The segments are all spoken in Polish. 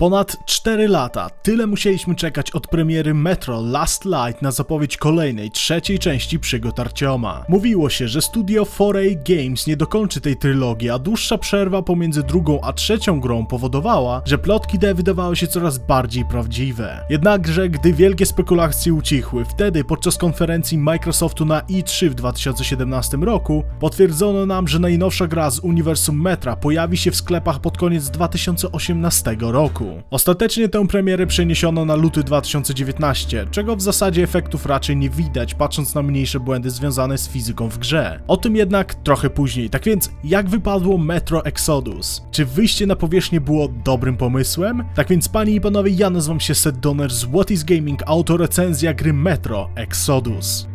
Ponad 4 lata, tyle musieliśmy czekać od premiery Metro Last Light na zapowiedź kolejnej, trzeciej części przygód Arcioma. Mówiło się, że studio 4A Games nie dokończy tej trylogii, a dłuższa przerwa pomiędzy drugą a trzecią grą powodowała, że plotki te wydawały się coraz bardziej prawdziwe. Jednakże, gdy wielkie spekulacje ucichły, wtedy podczas konferencji Microsoftu na E3 w 2017 roku potwierdzono nam, że najnowsza gra z uniwersum Metra pojawi się w sklepach pod koniec 2018 roku. Ostatecznie tę premierę przeniesiono na luty 2019, czego w zasadzie efektów raczej nie widać, patrząc na mniejsze błędy związane z fizyką w grze. O tym jednak trochę później. Tak więc, jak wypadło Metro Exodus? Czy wyjście na powierzchnię było dobrym pomysłem? Tak więc, panie i panowie, ja nazywam się Seth Donner z What is Gaming, autorecenzja gry Metro Exodus.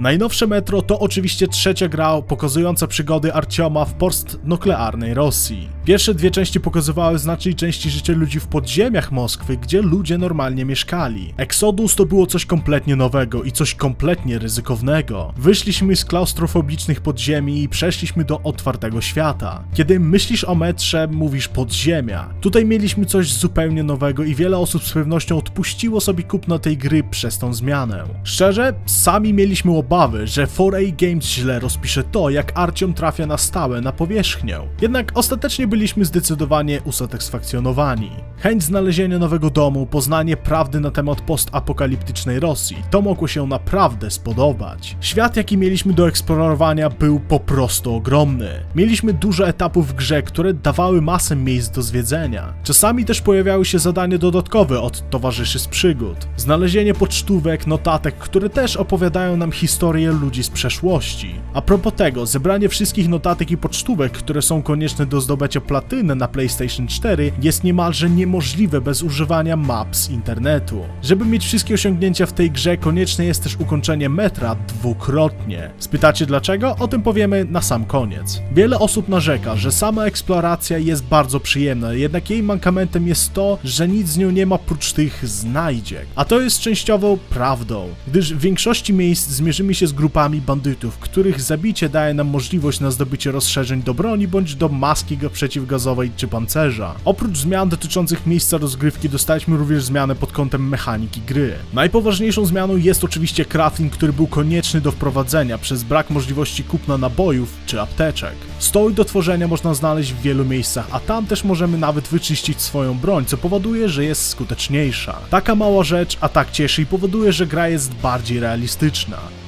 Najnowsze Metro to oczywiście trzecia gra pokazująca przygody Arcioma w postnuklearnej Rosji. Pierwsze dwie części pokazywały znacznej części życia ludzi w podziemiach Moskwy, gdzie ludzie normalnie mieszkali. Exodus to było coś kompletnie nowego i coś kompletnie ryzykownego. Wyszliśmy z klaustrofobicznych podziemi i przeszliśmy do otwartego świata. Kiedy myślisz o metrze, mówisz podziemia. Tutaj mieliśmy coś zupełnie nowego i wiele osób z pewnością odpuściło sobie kupno tej gry przez tą zmianę. Szczerze, sami mieliśmy obawy, że 4A Games źle rozpisze to, jak Arciom trafia na stałe na powierzchnię. Jednak ostatecznie byliśmy zdecydowanie usatysfakcjonowani. Chęć znalezienia nowego domu, poznanie prawdy na temat postapokaliptycznej Rosji, to mogło się naprawdę spodobać. Świat, jaki mieliśmy do eksplorowania, był po prostu ogromny. Mieliśmy dużo etapów w grze, które dawały masę miejsc do zwiedzenia. Czasami też pojawiały się zadania dodatkowe od towarzyszy z przygód. Znalezienie pocztówek, notatek, które też opowiadają nam historię ludzi z przeszłości. A propos tego, zebranie wszystkich notatek i pocztówek, które są konieczne do zdobycia platyny na PlayStation 4 jest niemalże niemożliwe bez używania map z internetu. Żeby mieć wszystkie osiągnięcia w tej grze, konieczne jest też ukończenie metra dwukrotnie. Spytacie dlaczego? O tym powiemy na sam koniec. Wiele osób narzeka, że sama eksploracja jest bardzo przyjemna, jednak jej mankamentem jest to, że nic z nią nie ma prócz tych znajdziek. A to jest częściowo prawdą, gdyż w większości miejsc zmierzymy się z grupami bandytów, których zabicie daje nam możliwość na zdobycie rozszerzeń do broni bądź do maski przeciwgazowej czy pancerza. Oprócz zmian dotyczących miejsca rozgrywki dostaliśmy również zmianę pod kątem mechaniki gry. Najpoważniejszą zmianą jest oczywiście crafting, który był konieczny do wprowadzenia przez brak możliwości kupna nabojów czy apteczek. Stoły do tworzenia można znaleźć w wielu miejscach, a tam też możemy nawet wyczyścić swoją broń, co powoduje, że jest skuteczniejsza. Taka mała rzecz, a tak cieszy i powoduje, że gra jest bardziej realistyczna.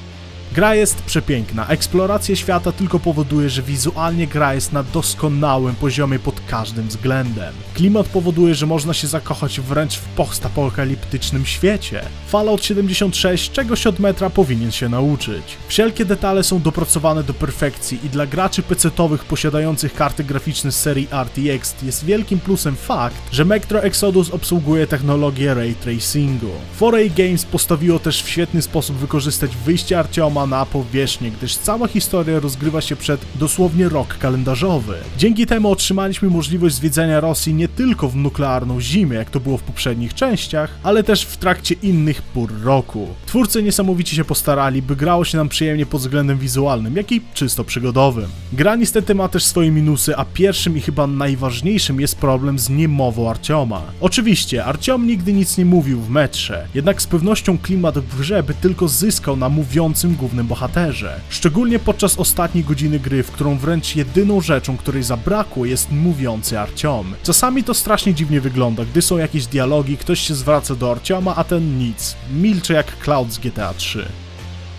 Gra jest przepiękna, eksploracja świata tylko powoduje, że wizualnie gra jest na doskonałym poziomie pod każdym względem. Klimat powoduje, że można się zakochać wręcz w postapokaliptycznym świecie. Fallout 76 czegoś od metra powinien się nauczyć. Wszelkie detale są dopracowane do perfekcji i dla graczy PC-towych posiadających karty graficzne z serii RTX jest wielkim plusem fakt, że Metro Exodus obsługuje technologię ray tracingu. 4A Games postawiło też w świetny sposób wykorzystać wyjście Arcioma na powierzchnię, gdyż cała historia rozgrywa się przed dosłownie rok kalendarzowy. Dzięki temu otrzymaliśmy możliwość zwiedzania Rosji nie tylko w nuklearną zimę, jak to było w poprzednich częściach, ale też w trakcie innych pór roku. Twórcy niesamowicie się postarali, by grało się nam przyjemnie pod względem wizualnym, jak i czysto przygodowym. Gra niestety ma też swoje minusy, a pierwszym i chyba najważniejszym jest problem z niemową Arcioma. Oczywiście, Arciom nigdy nic nie mówił w metrze, jednak z pewnością klimat w grze by tylko zyskał na mówiącym głównym bohaterze. Szczególnie podczas ostatniej godziny gry, w którą wręcz jedyną rzeczą, której zabrakło jest mówiący Arciom. Czasami to strasznie dziwnie wygląda, gdy są jakieś dialogi, ktoś się zwraca do Arcioma, a ten nic. Milczy jak Cloud z GTA 3.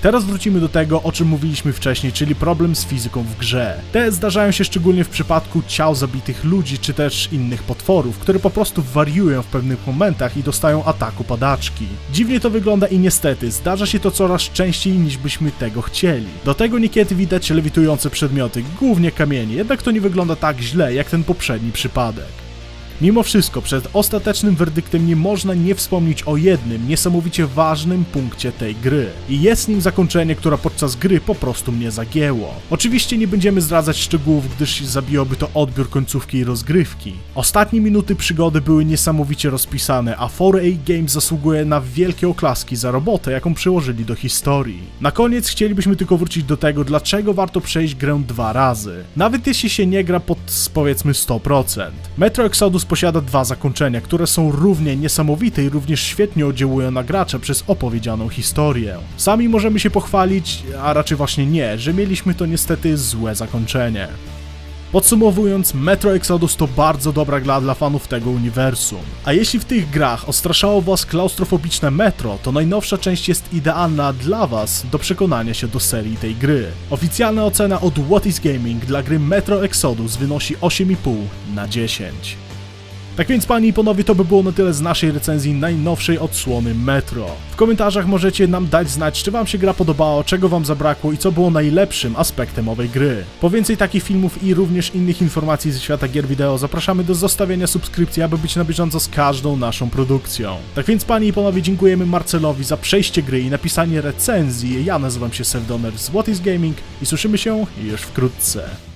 Teraz wrócimy do tego, o czym mówiliśmy wcześniej, czyli problem z fizyką w grze. Te zdarzają się szczególnie w przypadku ciał zabitych ludzi, czy też innych potworów, które po prostu wariują w pewnych momentach i dostają ataku padaczki. Dziwnie to wygląda i niestety, zdarza się to coraz częściej niż byśmy tego chcieli. Do tego niekiedy widać lewitujące przedmioty, głównie kamienie, jednak to nie wygląda tak źle, jak ten poprzedni przypadek. Mimo wszystko, przed ostatecznym werdyktem nie można nie wspomnieć o jednym niesamowicie ważnym punkcie tej gry. I jest nim zakończenie, które podczas gry po prostu mnie zagięło. Oczywiście nie będziemy zdradzać szczegółów, gdyż zabiłoby to odbiór końcówki i rozgrywki. Ostatnie minuty przygody były niesamowicie rozpisane, a 4A Games zasługuje na wielkie oklaski za robotę, jaką przyłożyli do historii. Na koniec chcielibyśmy tylko wrócić do tego, dlaczego warto przejść grę dwa razy. Nawet jeśli się nie gra pod powiedzmy 100%. Metro Exodus posiada dwa zakończenia, które są równie niesamowite i również świetnie oddziałują na gracza przez opowiedzianą historię. Sami możemy się pochwalić, a raczej właśnie nie, że mieliśmy to niestety złe zakończenie. Podsumowując, Metro Exodus to bardzo dobra gra dla fanów tego uniwersum. A jeśli w tych grach ostraszało was klaustrofobiczne metro, to najnowsza część jest idealna dla was do przekonania się do serii tej gry. Oficjalna ocena od What is Gaming dla gry Metro Exodus wynosi 8,5 na 10. Tak więc pani i panowie, to by było na tyle z naszej recenzji najnowszej odsłony Metro. W komentarzach możecie nam dać znać, czy wam się gra podobała, czego wam zabrakło i co było najlepszym aspektem owej gry. Po więcej takich filmów i również innych informacji ze świata gier wideo zapraszamy do zostawienia subskrypcji, aby być na bieżąco z każdą naszą produkcją. Tak więc pani i panowie, dziękujemy Marcelowi za przejście gry i napisanie recenzji. Ja nazywam się Sevdoner z What is Gaming i słyszymy się już wkrótce.